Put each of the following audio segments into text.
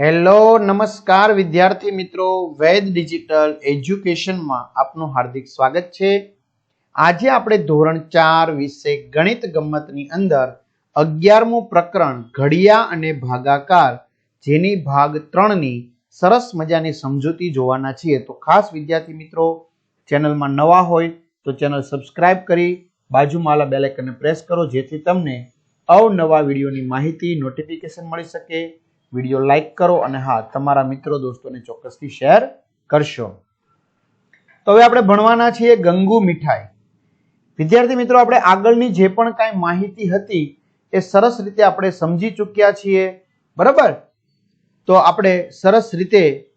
Hello, નમસ્કાર વિદ્યાર્થી મિત્રો. વૈદ ડિજિટલ એજ્યુકેશનમાં આપનું હાર્દિક સ્વાગત છે. આજે આપણે ધોરણ ચાર વિશે ગણિત ગમ્મતની અંદર અગિયારમું પ્રકરણ ઘડિયા અને ભાગાકાર, જેની ભાગ ત્રણની સરસ મજાની સમજૂતી જોવાના છીએ. તો ખાસ વિદ્યાર્થી મિત્રો, ચેનલમાં નવા હોય તો ચેનલ સબસ્ક્રાઇબ કરી, બાજુમાં આલા બેલેકનને પ્રેસ કરો, જેથી તમને અવનવા વિડીયોની માહિતી, નોટિફિકેશન મળી શકે. વીડિયો લાઈક કરો અને હા, તમારા મિત્રો દોસ્તોને ચોક્કસથી શેર કરશો. તો હવે આપણે ભણવાના છીએ ગંગુ મીઠાઈ. વિદ્યાર્થી મિત્રો, આપણે આગળની જે પણ કાંઈ માહિતી હતી એ સરસ રીતે આપણે સમજી ચૂક્યા છીએ. બરાબર? તો આપણે સરસ રીતે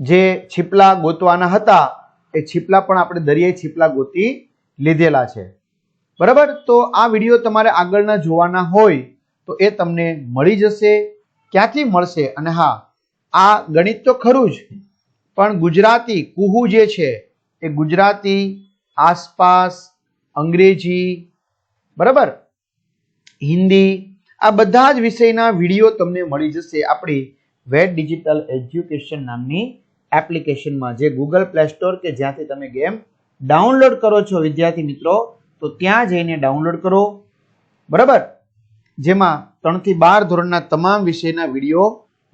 જે છીપલા ગોતવાના હતા, એ છીપલા પણ આપણે દરિયાઈ છીપલા ગોતી લીધેલા છે. બરાબર? તો આ વીડિયો તમારે આગળના જોવાના હોય તો એ તમને મળી જશે. ક્યાંથી મળશે? અને હા, આ ગણિત તો ખરું જ, પણ ગુજરાતી કુહુ જે છે, એ ગુજરાતી આસપાસ, અંગ્રેજી, બરાબર? હિન્દી, આ બધા જ વિષયના વીડિયો તમને મળી જશે આપણી વેટ ડિજિટલ એજ્યુકેશન નામની એપ્લિકેશનમાં જે ગૂગલ પ્લે સ્ટોર કે જ્યાંથી તમે ગેમ ડાઉનલોડ કરો છો, વિદ્યાર્થી મિત્રો, તો ત્યાં જઈને ડાઉનલોડ કરો, બરાબર? જેમાં ત્રણથી બાર ધોરણના તમામ વિષયના વીડિયો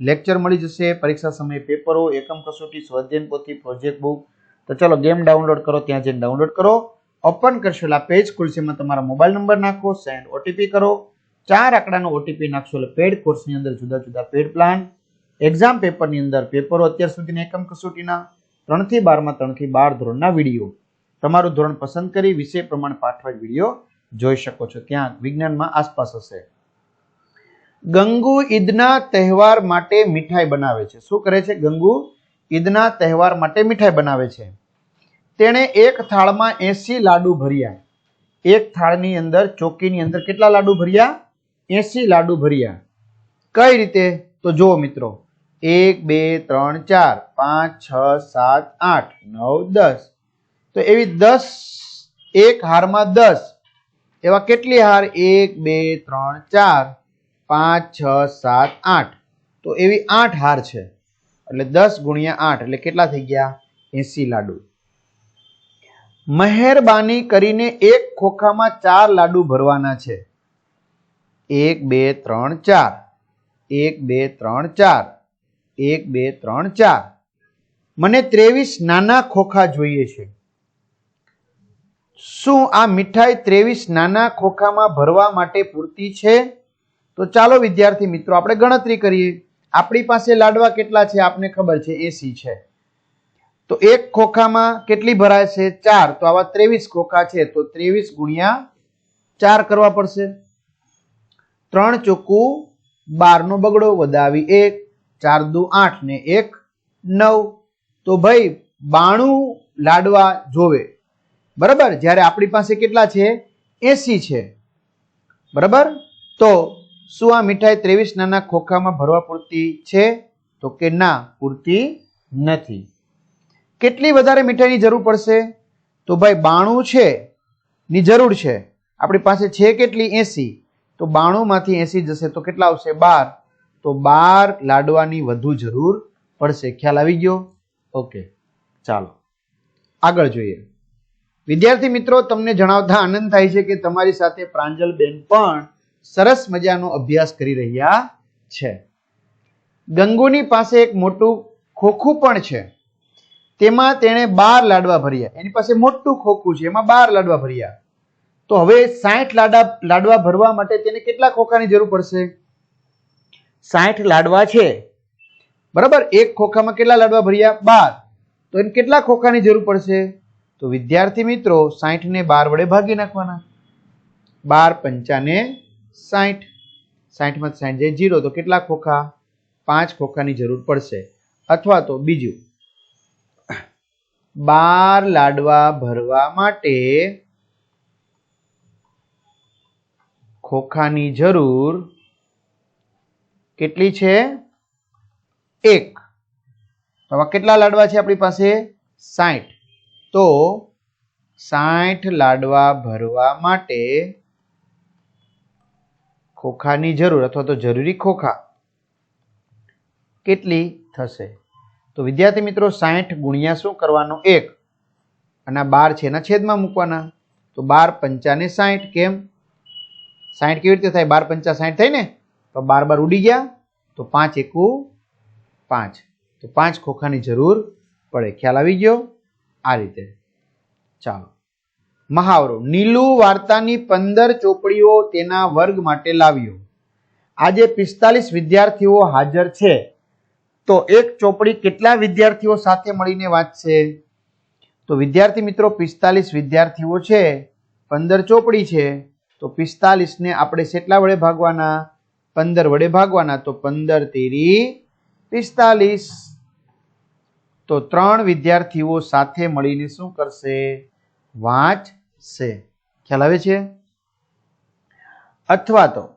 લેક્ચર મળી જશે. પરીક્ષા સમયે પેપરો, એકમ કસોટી, સ્વાધ્યાયન પોથી, પ્રોજેક્ટ બુક. તો ચલો ગેમ ડાઉનલોડ કરો, ત્યાં જઈને ડાઉનલોડ કરો. ઓપન કરશો એટલે પેજ ખુલશેમાં તમારા મોબાઈલ નંબર નાખો, સેન્ડ ઓટીપી કરો. ચાર આંકડાનો ઓટીપી નાખશો એટલે પેડ કોર્સની અંદર જુદા જુદા પેડ પ્લાન. એક્ઝામ પેપરની અંદર પેપરો અત્યાર સુધીના એકમ કસોટીના, ત્રણથી બારમાં, ત્રણથી બાર ધોરણના વીડિયો. તમારું ધોરણ પસંદ કરી વિષય પ્રમાણે પાઠવા વીડિયો જોઈ શકો છો. ત્યાં વિજ્ઞાનમાં આસપાસ હશે. ગંગુ ઈદના તહેવાર માટે મીઠાઈ બનાવે છે. શું કરે છે ગંગુ? ઈદના તહેવાર માટે મીઠાઈ બનાવે છે. તેણે એક થાળમાં એસી લાડુ ભર્યા. એક થાળની અંદર, ચોકીની અંદર કેટલા લાડુ ભર્યા? એસી લાડુ ભર્યા. કઈ રીતે? તો જુઓ મિત્રો. એક, બે, ત્રણ, ચાર, પાંચ, છ, સાત, આઠ, નવ, દસ. તો એવી દસ, એક હારમાં દસ. એવા કેટલી હાર? એક, બે, ત્રણ, ચાર. પાંચ, છ, સાત, આઠ. તો એવી આઠ હાર છે. એટલે દસ ગુણ્યા આઠ, એટલે કેટલા થઈ ગયા? એસી લાડુ. મહેરબાની કરીને એક ખોખામાં ચાર લાડુ ભરવાના છે. એક, બે, ત્રણ, ચાર. એક, બે, ત્રણ, ચાર. એક, બે, ત્રણ, ચાર. મને ત્રેવીસ નાના ખોખા જોઈએ છે. શું આ મીઠાઈ ત્રેવીસ નાના ખોખામાં ભરવા માટે પૂરતી છે? તો ચાલો વિદ્યાર્થી મિત્રો, આપણે ગણતરી કરીએ. આપણી પાસે લાડવા કેટલા છે? આપને ખબર છે, એસી છે. તો એક ખોખામાં કેટલી ભરાય છે? ચાર. તો આવા ત્રેવીસ ખોખા છે, તો ત્રેવીસ ગુણ્યા ચાર કરવા પડશે. ત્રણ ચોખ્ખું બારનો બગડો વધાવી એક, ચાર દુ આઠ ને એક નવ. તો ભાઈ, બાણું લાડવા જોવે. બરાબર? જ્યારે આપણી પાસે કેટલા છે? એસી છે. બરાબર? તો શું આ મીઠાઈ ત્રેવીસ નાના ખોખામાં ભરવા પૂરતી છે? તો કે ના, પૂરતી નથી. કેટલી વધારે મીઠાઈની જરૂર પડશે? તો ભાઈ બાણું છે, ની જરૂર છે. આપણી પાસે છે કેટલી? એસી. તો બાણુંમાંથી એસી જશે, તો કેટલા આવશે? બાર. તો બાર લાડવાની વધુ જરૂર પડશે. ખ્યાલ આવી ગયો? ઓકે. ચાલો. આગળ જોઈએ. વિદ્યાર્થી મિત્રો, તમને જણાવતા આનંદ થાય છે કે તમારી સાથે પ્રાંજલબેન પણ સરસ મજાનો અભ્યાસ કરી રહ્યા છે. ગંગુની પાસે એક મોટું ખોખું પણ છે. તેમાં તેણે બાર લાડવા ભર્યા. એની પાસે મોટું ખોખું છે. એમાં બાર લાડવા ભર્યા. તો હવે સાઠ લાડા, લાડવા ભરવા માટે તેને કેટલા ખોખાની જરૂર પડશે? સાઠ લાડવા છે. બરાબર? એક ખોખામાં કેટલા લાડવા ભર્યા? બાર. તો એને કેટલા ખોખાની જરૂર પડશે? તો વિદ્યાર્થી મિત્રો સાઠ ને બાર વડે ભાગી નાખવાના. બાર પંચાને સાઠ સાઠમાં સાઠ જાય જીરો તો કેટલા ખોખા? પાંચ ખોખાની જરૂર પડશે. અથવા તો બીજું. બાર લાડવા ભરવા માટે ખોખાની જરૂર કેટલી છે? એક. આવા કેટલા લાડવા છે આપણી પાસે? સાઠ તો સાઠ લાડવા ભરવા માટે ખોખાની જરૂર અથવા તો જરૂરી ખોખા કેટલી થશે? તો વિદ્યાર્થી મિત્રો સાઠ ગુણ્યા શું કરવાનો એક? અને બાર છે, એના છેદમાં મૂકવાના. તો બાર પંચાને સાઠ કેમ? સાઠ કેવી રીતે થાય? બાર પંચા સાઠ થાય ને? તો બાર બાર ઉડી ગયા. તો પાંચ એકુ પાંચ. તો પાંચ ખોખાની જરૂર પડે. ખ્યાલ આવી ગયો? આ રીતે. ચાલો. મહાવરો. નીલુ વાર્તાની પંદર ચોપડીઓ તેના વર્ગ માટે લાવ્યો. આજે પિસ્તાલીસ વિદ્યાર્થીઓ હાજર છે. તો એક ચોપડી કેટલા વિદ્યાર્થીઓ સાથે મળીને વાંચશે? તો વિદ્યાર્થી મિત્રો, પિસ્તાલીસ વિદ્યાર્થીઓ છે, પંદર ચોપડી છે. તો પિસ્તાલીસને આપણે કેટલા વડે ભાગવાના? પંદર વડે ભાગવાના. તો પંદર તેરી પિસ્તાલીસ. તો ત્રણ વિદ્યાર્થીઓ સાથે મળીને શું કરશે? વાંચશે ખ્યાલ આવે છે? અથવા તો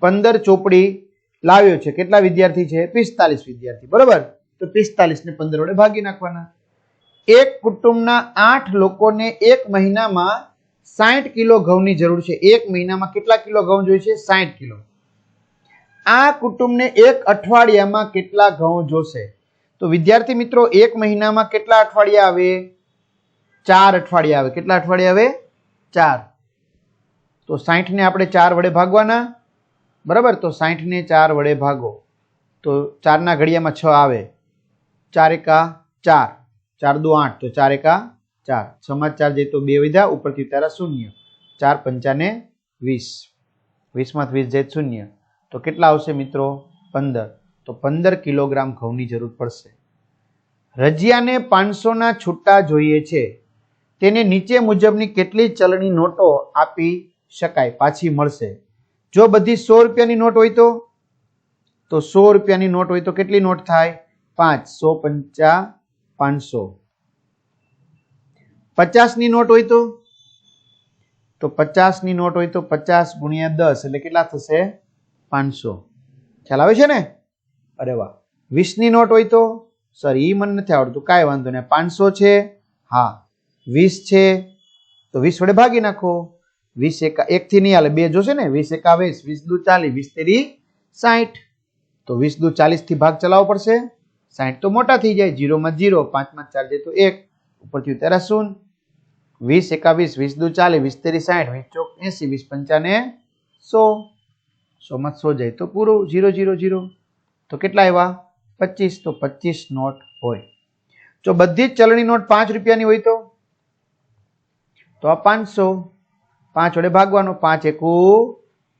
પંદર ચોપડી લાવ્યો છે. કેટલા વિદ્યાર્થી છે? પિસ્તાલીસ વિદ્યાર્થી. બરોબર? તો પિસ્તાલીસ ને પંદર વડે ભાગી નાખવાના. એક કુટુંબના આઠ લોકોને એક મહિનામાં સાઠ કિલો ઘઉંની જરૂર છે. એક મહિનામાં કેટલા કિલો ઘઉં જોઈએ છે? સાઠ કિલો. આ કુટુંબને એક અઠવાડિયામાં કેટલા ઘઉં જોશે? તો વિદ્યાર્થી મિત્રો, એક મહિનામાં કેટલા અઠવાડિયા આવે? ચાર અઠવાડિયા આવે. કેટલા અઠવાડિયા આવે? ચાર. તો સાઠને આપણે ચાર વડે ભાગવાના. બરાબર? તો સાઠને ચાર વડે ભાગો. તો ચારના ઘડિયામાં છ આવે. ચાર એકા ચાર. ચાર દો આઠ. તો ચાર એકા ચાર. છમાં ચાર જાય તો બે વિધા, ઉપરથી તારા શૂન્ય. ચાર પંચાને વીસ. વીસમાં વીસ જાય શૂન્ય. તો કેટલા આવશે મિત્રો? પંદર. તો પંદર કિલોગ્રામ ઘઉંની જરૂર પડશે. રજિયાને પાંચસોના છૂટા જોઈએ છે. તેને નીચે મુજબની કેટલી ચલણી નોટો આપી શકાય? પાછી મળશે. જો બધી સો રૂપિયાની નોટ હોય તો? તો સો રૂપિયાની નોટ હોય તો કેટલી નોટ થાય? પાંચ, સો પંચા પાંચસો. પચાસની નોટ હોય તો? તો પચાસની નોટ હોય તો પચાસ ગુણ્યા દસ, એટલે કેટલા થશે? પાંચસો. ખ્યાલ આવે છે ને? અરે વાહ. વીસની નોટ હોય તો? સર એ મને નથી આવડતું. કાંઈ વાંધો નહીં. પાંચસો છે? હા. વીસ છે, તો વીસ વડે ભાગી નાખો. વીસ એકા, એકથી નહીં હાલે, બે જોશે ને, વીસ એકા વીસ વીસ દુ ચાલીસ, વીસ તેરી સાઠ તો વીસ દુ ચાલીસથી ભાગ ચલાવવો પડશે. સાઠ તો મોટા થઈ જાય, જીરોમાં જીરો, પાંચમાં ચાર જાય તો એક, ઉપરથી ઉતારા શૂન વીસ એકાવીસ, વીસ દુ ચાલીસ, વીસ તેરી સાઠ વીસ ચોક એસી, વીસ પંચાને સો. સોમાં સો જાય તો પૂરું, જીરો જીરો જીરો. તો કેટલા આવ્યા? પચીસ, તો પચીસ નોટ હોય. જો બધી જ ચલણી નોટ પાંચ રૂપિયાની હોય તો? તો આ પાંચસો. પાંચ વડે ભાગવાનો, પાંચ એકુ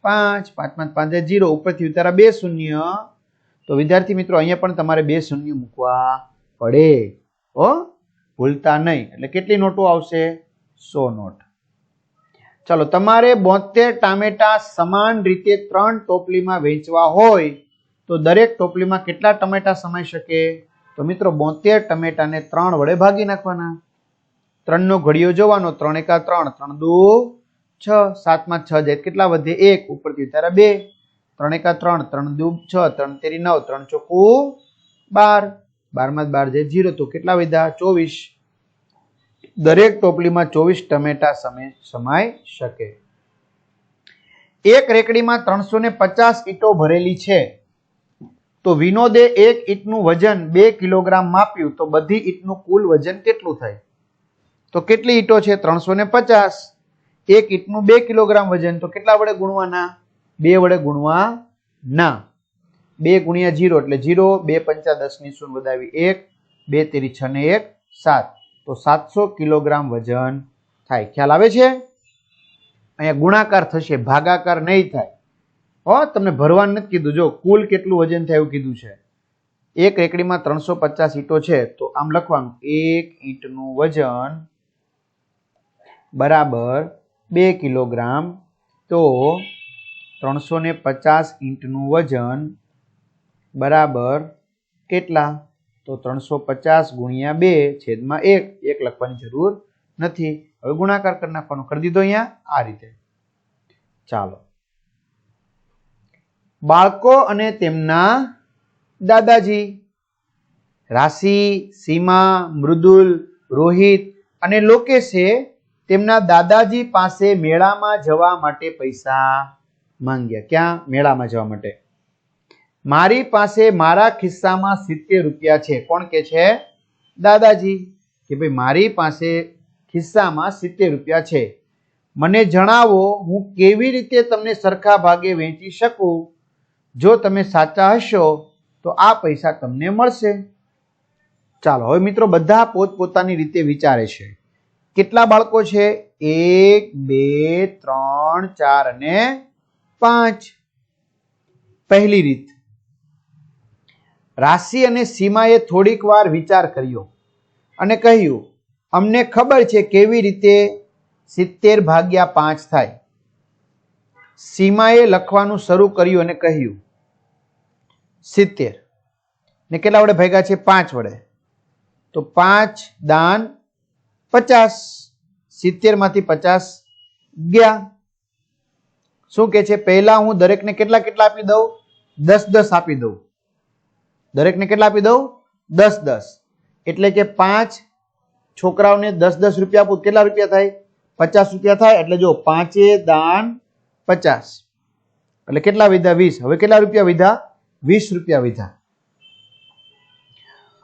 પાંચ. પાંચ પાંચ પાંચ જીરો. ઉપરથી ઉતારા બે શૂન્ય. તો વિદ્યાર્થી મિત્રો, અહીંયા પણ તમારે બે શૂન્ય મૂકવા પડે. ઓ ભૂલતા નહીં. એટલે કેટલી નોટો આવશે? સો નોટ. ચલો, તમારે બોતેર ટામેટા સમાન રીતે ત્રણ ટોપલીમાં વેચવા હોય, તો દરેક ટોપલીમાં કેટલા ટમેટા સમાઈ શકે? તો મિત્રો, બોતેર ટમેટાને ત્રણ વડે ભાગી નાખવાના. ત્રણનો ઘડિયો જોવાનો, ત્રણ એકા ત્રણ ત્રણ દો, છ, સાતમાં છ જાય. કેટલા વધે? એક. ઉપરથી તારા બે. ત્રણ એકા ત્રણ ત્રણ દુ, છ. ત્રણ તેરી નવ, ત્રણ ચોખ્ખું બાર. બારમાં બાર જાય. જીરો તો કેટલા વધ્યા? ચોવીસ. દરેક ટોપલીમાં ચોવીસ ટમેટા સમાઈ શકે. એક રેકડીમાં ત્રણસો ને પચાસ ઈંટો ભરેલી છે. તો વિનોદે એક ઈંટનું વજન બે કિલોગ્રામ માપ્યું. તો બધી ઈટનું કુલ વજન કેટલું થાય? તો કેટલી ઈંટો છે? ત્રણસો ને પચાસ. એક ઈંટનું બે કિલોગ્રામ વજન, તો કેટલા વડે ગુણવાના? બે વડે ગુણવા ના બે ગુણ્યા જીરો એટલે જીરો, બે પંચા દસની શૂન્ય વધાવી એક, બે તેરી છ ને એક, સાત. તો સાતસો કિલોગ્રામ વજન થાય. ખ્યાલ આવે છે? અહીંયા ગુણાકાર થશે, ભાગાકાર નહીં થાય. હો, તમને ભરવાનું નથી કીધું. જો, કુલ કેટલું વજન થાય એવું કીધું છે? એક રેકડીમાં ત્રણસો પચાસ ઈંટો છે. તો આમ લખવાનું, એક ઈંટનું વજન બરાબર બે કિલોગ્રામ, તો ત્રણસો ને પચાસ ઇંટનું વજન બરાબર કેટલા? તો ત્રણસો પચાસ ગુણ્યા બે છેદમાં એક એક લખવાની જરૂર નથી. હવે ગુણાકાર કરી નાખવાનો, કરી દીધો અહીંયા, આ રીતે. ચાલો. બાળકો અને તેમના દાદાજી, રાશિ, સીમા, મૃદુલ, રોહિત અને લોકેશે તેમના દાદાજી પાસે મેળામાં જવા માટે પૈસા માંગ્યા. ક્યાં? મેળામાં જવા માટે. મારી પાસે મારા ખિસ્સામાં સિત્તેર રૂપિયા છે. કોણ કે છે? દાદાજી. કે ભાઈ, મારી પાસે ખિસ્સામાં સિત્તેર રૂપિયા છે. મને જણાવો, હું કેવી રીતે તમને સરખા ભાગે વેચી શકું? જો તમે સાચા હશો, તો આ પૈસા તમને મળશે. ચાલો, હવે મિત્રો, બધા પોતપોતાની રીતે વિચારે છે. કેટલા બાળકો છે? એક, બે, ત્રણ, ચાર અને પાંચ. પહેલી રીત. રાશિ અને સીમાએ થોડીક વાર વિચાર કર્યો અને કહ્યું, અમને ખબર છે કેવી રીતે સિત્તેર ભાગ્યા પાંચ થાય. સીમાએ લખવાનું શરૂ કર્યું અને કહ્યું, સિત્તેર. ને કેટલા વડે ભાગ્યા છે? પાંચ વડે. તો પાંચ દાન પચાસ. સિત્તેરમાંથી પચાસ. ગયા શું કે છે? પહેલા હું દરેકને કેટલા કેટલા આપી દઉં? દસ દસ આપી દઉં. દરેકને કેટલા આપી દઉં? દસ દસ. એટલે કે પાંચ છોકરાઓને દસ દસ રૂપિયા આપું કેટલા રૂપિયા થાય? પચાસ રૂપિયા થાય. એટલે જો પાંચે દાન પચાસ. એટલે કેટલા વિધા? વીસ. હવે કેટલા રૂપિયા વિધા? વીસ રૂપિયા વિધા.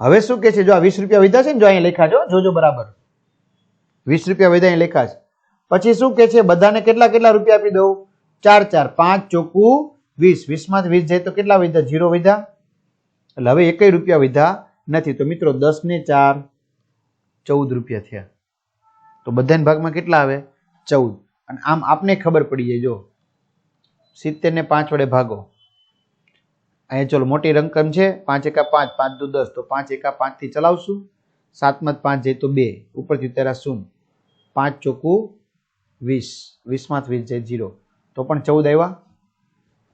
હવે શું કે છે? જો આ વીસ રૂપિયા વિધા છે ને, જો અહીંયા લેખા જો જોજો બરાબર. વીસ રૂપિયા વિધા અહીં લેખા પછી શું કે છે, બધાને કેટલા કેટલા રૂપિયા આપી દઉં? ચાર ચાર, પાંચ ચોખ્ખું વીસ. વીસમાંથી વીસ જાય તો કેટલા વીધા જીરો વિધા એટલે હવે એકય રૂપિયા વિધા નથી. તો મિત્રો, દસ ને ચાર, ચૌદ રૂપિયા થયા. તો બધાના ભાગમાં કેટલા આવે? ચૌદ. અને આમ આપને ખબર પડી જાય, જો. સિત્તેર ને પાંચ વડે ભાગો. અહીંયા ચલો, મોટી રકમ છે. પાંચ એકા પાંચ પાંચ દુ દસ. તો પાંચ એકા પાંચથી ચલાવશું. સાતમાં પાંચ જાય તો બે. ઉપરથી તેરા શૂન્ય. પાંચ ચોખ્ખું વીસ. વીસમાં વીસ જાય જીરો તો પણ ચૌદ આવ્યા.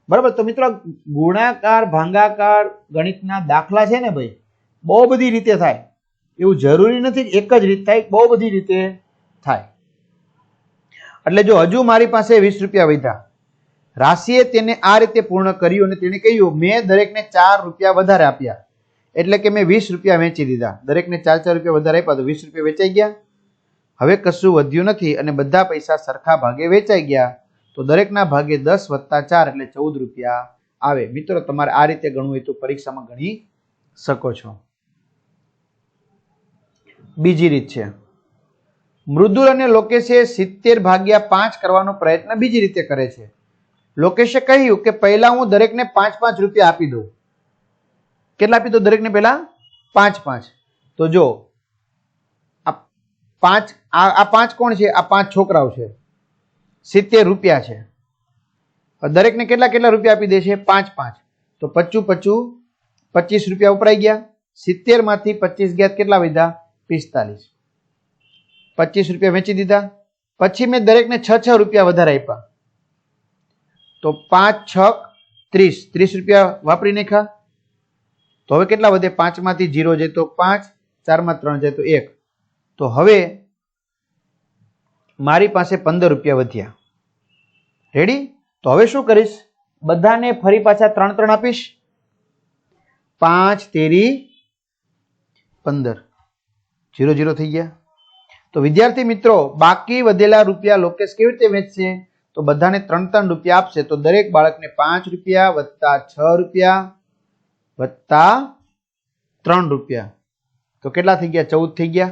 બરાબર, તો મિત્રો ગુણાકાર, ભાંગાકાર ગણિતના દાખલા છે ને ભાઈ, બહુ બધી રીતે થાય. એવું જરૂરી નથી એક જ રીત થાય, બહુ બધી રીતે થાય. એટલે જો હજુ મારી પાસે વીસ રૂપિયા વધ્યા, રાશિએ તેને આ રીતે પૂર્ણ કર્યું અને તેણે કહ્યું, મેં દરેકને ચાર રૂપિયા વધારે આપ્યા. એટલે કે મેં વીસ રૂપિયા વેચી દીધા. દરેકને ચાર ચાર રૂપિયા વધારે આપ્યા તો વીસ રૂપિયા વેચાઈ ગયા. હવે કશું વધ્યું નથી અને બધા પૈસા સરખા ભાગે વેચાઈ ગયા, તો દરેકના ભાગે દસ વત્તા ચાર એટલે ચૌદ રૂપિયા આવે. મિત્રો, તમારે આ રીતે ગણવું હોય તો પરીક્ષામાં ગણી શકો છો. બીજી રીત છે. મૃદુલ અને લોકેશે સિત્તેર ભાગ્યા પાંચ કરવાનો પ્રયત્ન બીજી રીતે કરે છે. લોકેશે કહ્યું કે પહેલા હું દરેકને પાંચ પાંચ રૂપિયા આપી દઉં. કેટલા આપી દઉં દરેકને પહેલા? પાંચ પાંચ. તો જો પાંચ, આ આ પાંચ કોણ છે? આ પાંચ છોકરાઓ છે. સિત્તેર રૂપિયા છે. દરેકને કેટલા કેટલા રૂપિયા આપી દે છે પાંચ પાંચ. તો પચું પચું પચીસ રૂપિયા ઉપરાઈ ગયા. સિત્તેરમાંથી પચીસ ગયા કેટલા વધ્યા? પિસ્તાલીસ. પચીસ રૂપિયા વેચી દીધા. પછી મેં દરેકને છ છ રૂપિયા વધારે આપ્યા. તો પાંચ, છ, ત્રીસ. ત્રીસ રૂપિયા વાપરી નાખ્યા. તો હવે કેટલા વધે? પાંચમાંથી જીરો જાય તો પાંચ, ચારમાં ત્રણ જાય તો એક. તો હવે મારી પાસે પંદર રૂપિયા વધ્યા. રેડી તો હવે શું કરીશ? બધાને ફરી પાછા ત્રણ ત્રણ આપીશ. પાંચ, તેરી, પંદર. જીરો જીરો થઈ ગયા. તો વિદ્યાર્થી મિત્રો, બાકી વધેલા રૂપિયા લોકેશ કેવી રીતે વેચશે? તો બધાને ત્રણ ત્રણ રૂપિયા આપશે. તો દરેક બાળકને પાંચ રૂપિયા વત્તા છ રૂપિયા વત્તા ત્રણ રૂપિયા. તો કેટલા થઈ ગયા? ચૌદ થઈ ગયા.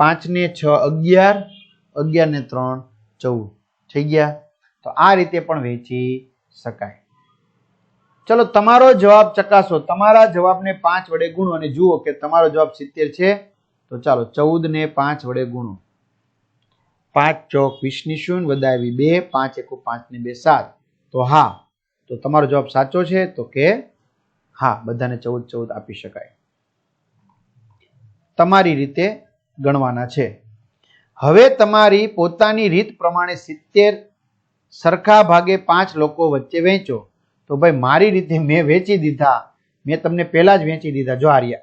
પાંચ ને છ, અગિયાર અગિયાર ને ત્રણ, ચૌદ. થઈ ગયા? તો આ રીતે પણ વેચી શકાય. ચલો, તમારો જવાબ ચકાસો. તમારા જવાબને પાંચ વડે ગુણો અને જુઓ કે તમારો જવાબ સિત્તેર છે. તો ચાલો, ચૌદ ને પાંચ વડે ગુણો. પાંચ ચોક વીસની શૂન્ય વધાવી બે, પાંચ એકુ પાંચ ને બે સાત. તો હા. તો તમારો જવાબ સાચો છે, તો કે હા. બધાને ચૌદ ચૌદ આપી શકાય. તમારી રીતે ગણવાના છે. હવે તમારી પોતાની રીત પ્રમાણે સિત્તેર સરખા ભાગે પાંચ લોકો વચ્ચે વેચો. તો ભાઈ, મારી રીતે મેં વેચી દીધા. મેં તમને પહેલા જ વેચી દીધા. જો આર્યા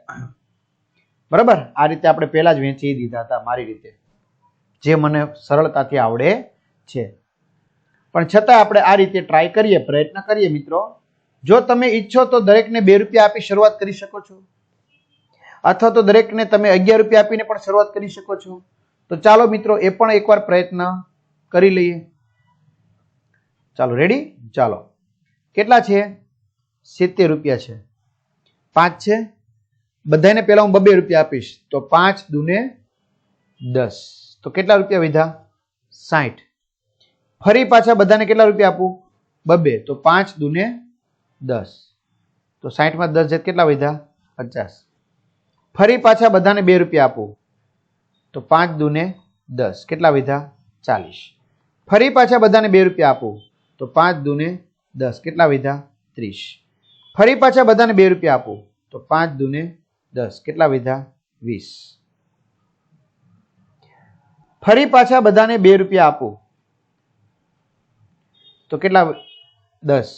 બરાબર? આ રીતે આપણે પહેલા જ વેચી દીધા હતા મારી રીતે. જે મને સરળતાથી આવડે છે. પણ છતાં આપણે આ રીતે ટ્રાય કરીએ, પ્રયત્ન કરીએ મિત્રો. જો તમે ઈચ્છો તો દરેકને બે રૂપિયા આપી શરૂઆત કરી શકો છો. અથવા તો દરેકને તમે અગિયાર રૂપિયા આપીને પણ શરૂઆત કરી શકો છો. તો ચાલો મિત્રો, એ પણ એકવાર પ્રયત્ન કરી લઈએ. ચાલો રેડી ચાલો. કેટલા છે? સિત્તેર રૂપિયા છે. પાંચ છે? બધાને પહેલા હું બબે રૂપિયા આપીશ. તો પાંચ દુને દસ. તો કેટલા રૂપિયા વીધા? સાઠ ફરી પાછા બધાને કેટલા રૂપિયા આપું? બબે. તો પાંચ દુને દસ. તો સાઠમાં દસ જેટ કેટલા વધ્યા પચાસ. ફરી પાછા બધાને બે રૂપિયા આપું. તો પાંચ દુને દસ. કેટલા વિધા? ચાલીસ. ફરી પાછા બધાને બે રૂપિયા આપું. તો પાંચ દુને દસ. કેટલા વિધા? ત્રીસ. ફરી પાછા બધાને બે રૂપિયા આપું. તો પાંચ દુને દસ. કેટલા વિધા? વીસ. ફરી પાછા બધાને બે રૂપિયા આપું. તો કેટલા દસ.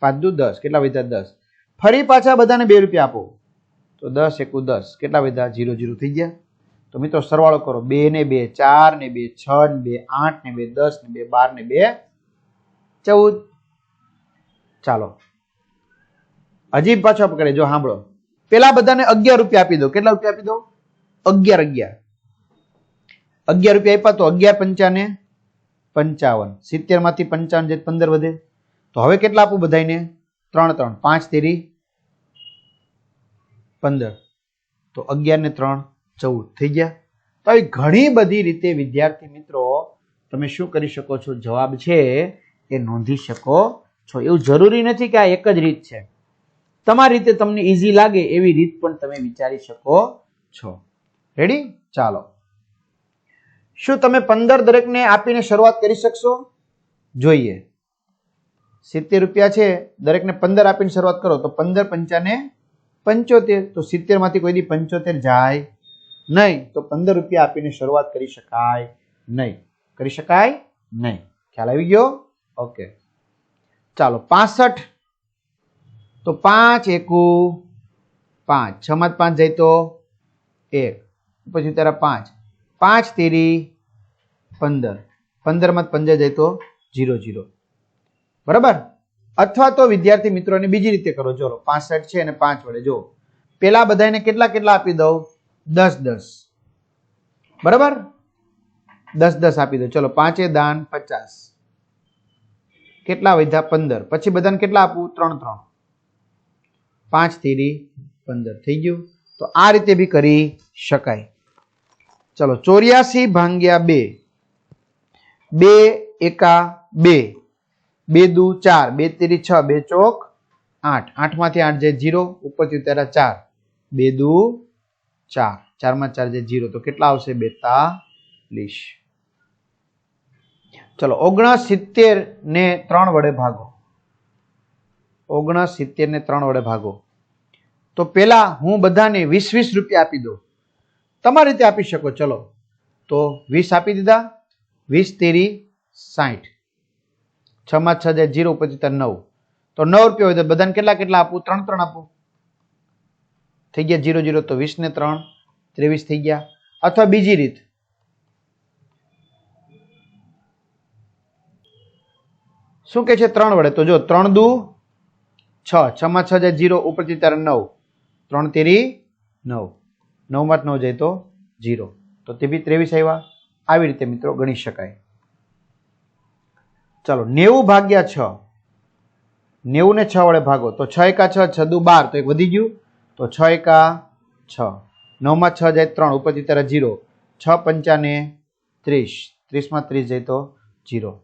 પાંચ દુ દસ. કેટલા વિધા? દસ. ફરી પાછા બધાને બે રૂપિયા આપો. તો દસ એકુ દસ. કેટલા બધા? જીરો જીરો થઈ ગયા. તો મિત્રો સરવાળો કરો. બે ને બે, ચાર ને બે, છ ને બે, આઠ ને બે, દસ ને બે, બાર ને બે, ચૌદ. ચાલો. હજી પાછો પકડે જો સાંભળો. પેલા બધાને અગિયાર રૂપિયા આપી દો. કેટલા રૂપિયા આપી દો? અગિયાર અગિયાર. અગિયાર રૂપિયા આપ્યા તો અગિયાર પંચાને પંચાવન. સિત્તેરમાંથી પંચાવન જે પંદર વધે. તો હવે કેટલા આપું બધાને ત્રણ ત્રણ. પાંચ તેરી. પંદર. તો અગિયાર ને ત્રણ, ચૌદ થઈ ગયા. તો આવી ઘણી બધી રીતે વિદ્યાર્થી મિત્રો, તમે શું કરી શકો છો? જવાબ છે, એ નોંધી શકો છો. એવું જરૂરી નથી કે આ એક જ રીત છે. તમારી રીતે તમને ઈઝી લાગે એવી રીત પણ તમે વિચારી શકો છો. રેડી ચાલો. શું તમે પંદર દરેકને આપીને શરૂઆત કરી શકશો? જોઈએ. સિત્તેર રૂપિયા છે. દરેકને પંદર આપીને શરૂઆત કરો. તો પંદર પંચાને પંચોતેર, તો સિત્તેરમાંથી કોઈ દી પંચોતેર જાય નહીં. તો પંદર રૂપિયા આપીને શરૂઆત કરી શકાય નહીં. કરી શકાય નહીં. ખ્યાલ આવી ગયો? ઓકે. ચાલો, પાસઠ. તો પાંચ એકુ પાંચ. છ માં પાંચ જાય તો એક. પછી તારા પાંચ. પાંચ તેરી પંદર. પંદરમાં પંદર જાય તો જીરો જીરો. બરાબર? અથવા તો વિદ્યાર્થી મિત્રોને બીજી રીતે કરો. ચલો પાસઠ છે અને પાંચ વડે. જો પેલા બધાને કેટલા કેટલા આપી દઉં? દસ દસ. બરાબર? દસ દસ આપી દો ચલો, પાંચે દાન પચાસ. કેટલા વધ્યા? પંદર. પછી બધાને કેટલા આપવું ત્રણ ત્રણ. પાંચ તેરી પંદર. થઈ ગયું? તો આ રીતે બી કરી શકાય. ચલો, ચોર્યાસી ભાંગ્યા બે. બે એકા બે. બે દુ ચાર, બે તેરી છ, બે ચોક આઠ. આઠમાંથી આઠ જાય જીરો, ઉપરથી ઉતાર્યા ચાર. બે દુ ચાર. ચારમાં ચાર જાય જીરો, તો કેટલા આવશે? બેતાલીસ. ચલો, ઓગણસિત્તેર ને ત્રણ વડે ભાગો. ઓગણસિત્તેર ને ત્રણ વડે ભાગો. તો પેલા હું બધાને વીસ વીસ રૂપિયા આપી દઉં. તમારી રીતે આપી શકો. ચલો, તો વીસ આપી દીધા. વીસ તેરી સાઠ. છ માં છ જાય જીરો પછી ત્યાં નવ. તો નવ રૂપિયા હોય તો બધાને કેટલા કેટલા આપું? ત્રણ ત્રણ આપું. થઈ ગયા જીરો જીરો તો વીસ ને ત્રણ, ત્રેવીસ થઈ ગયા. અથવા બીજી રીત. શું કે છે ત્રણ વડે? તો જો ત્રણ દુ છ. છમાં છ જાય જીરો, ઉપરથી ત્યારે નવ. ત્રણ તેરી નવ. નવમાં નવ જાય તો જીરો. તો તે બી ત્રેવીસ આવ્યા. આવી રીતે મિત્રો ગણી શકાય. ચાલો, નેવું ભાગ્યા છ. નેવું ને છ વડે ભાગો. તો છ એકા છ છ દુ બાર. તો એક વધી ગયું. તો છ એકા છ. નવમાં છ જાય ત્રણ. ઉપરથી તારા જીરો છ પંચાને ત્રીસ. ત્રીસમાં ત્રીસ જાય તો જીરો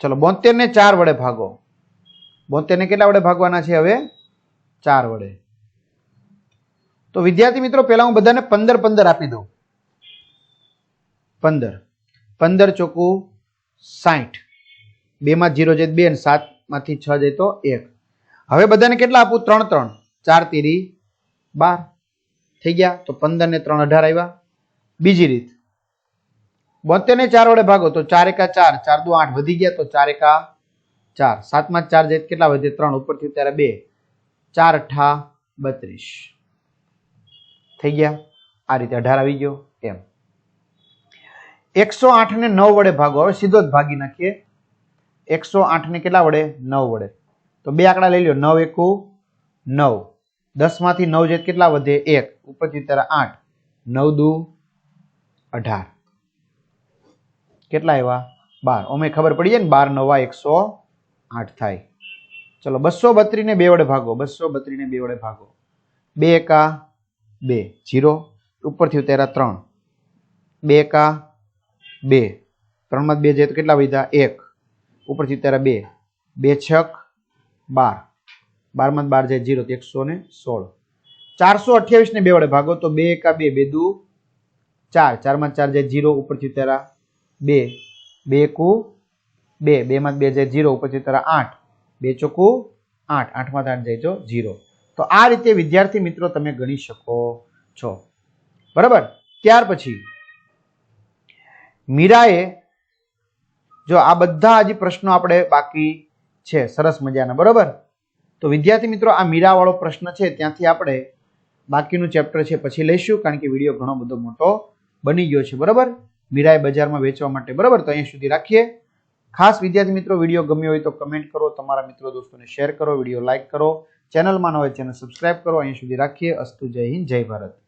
ચલો બોતેર ને ચાર વડે ભાગો. બોતેર ને કેટલા વડે ભાગવાના છે હવે? ચાર વડે. તો વિદ્યાર્થી મિત્રો, પહેલાં હું બધાને પંદર પંદર આપી દઉં. પંદર. પંદર ચોખ્ખું સાઠ બે માં જીરો જાય બે અને સાતમાંથી છ જાય તો એક. હવે બધાને કેટલા આપું? ત્રણ ત્રણ. ચાર તીરી બાર. થઈ ગયા. તો પંદર ને ત્રણ અઢાર આવ્યા બીજી રીત. બોતેર ને ચાર વડે ભાગો તો ચાર એકા ચાર. ચાર દો આઠ વધી ગયા તો ચાર એકા ચાર. સાતમાં ચાર જાય કેટલા વધે? ત્રણ. ઉપરથી ત્યારે બે. ચાર અઠા બત્રીસ. થઈ ગયા. આ રીતે અઢાર આવી ગયો. એમ. એકસો આઠ ને નવ વડે ભાગો. હવે સીધો જ ભાગી નાખીએ. એકસો આઠ ને કેટલા વડે? નવ વડે. તો બે આંકડા લઈ લો નવ એકુ નવ. દસમાંથી નવ જે કેટલા વધે? એક. ઉપરથી ત્યારે આઠ. નવ દુ અઢાર. કેટલા એવા બાર. અમે ખબર પડી જાય ને? બાર નવા એકસો આઠ થાય. ચલો, બસો બત્રીને બે વડે ભાગો. બસો બત્રીને બે વડે ભાગો. બે એકા બે. જીરો ઉપરથી ઉતેરા ત્રણ. બે એકા બે. ત્રણમાં બે જાય તો કેટલા વધ્યા? એક. ઉપરથી ત્યારે બે. બે છક, બાર. બારમાં બાર જાય જીરો, તો એકસો ને સોળ. ચારસો અઠ્યાવીસ ને બે વડે ભાગો તો બે એકા બે બે દુ ચાર. ચારમાં ચાર જાય જીરો ઉપરથી ઉતાર્યા બે. બે એકુ બે. બેમાં બે જાય જીરો ઉપરથી તારા આઠ. બે ચોકુ આઠ. આઠમાં આઠ જાય જો જીરો. તો આ રીતે વિદ્યાર્થી મિત્રો તમે ગણી શકો છો. બરાબર? ત્યાર પછી મીરાએ જો આ બધા હજી પ્રશ્નો આપણે બાકી છે, સરસ મજાના, બરાબર? તો વિદ્યાર્થી મિત્રો, આ મીરાવાળો પ્રશ્ન છે, ત્યાંથી આપણે બાકીનું ચેપ્ટર છે પછી લઈશું, કારણ કે વીડિયો ઘણો બધો મોટો બની ગયો છે, બરાબર? મીરાએ બજારમાં વેચવા માટે, બરાબર? તો અહીં સુધી રાખીએ. ખાસ વિદ્યાર્થી મિત્રો, વીડિયો ગમ્યો હોય તો કમેન્ટ કરો, તમારા મિત્રો દોસ્તોને શેર કરો, વીડિયો લાઇક કરો, ચેનલમાં ન હોય ચેનલ સબસ્ક્રાઇબ કરો અહીં સુધી રાખીએ. અસ્તુ જય હિન્દ, જય ભારત.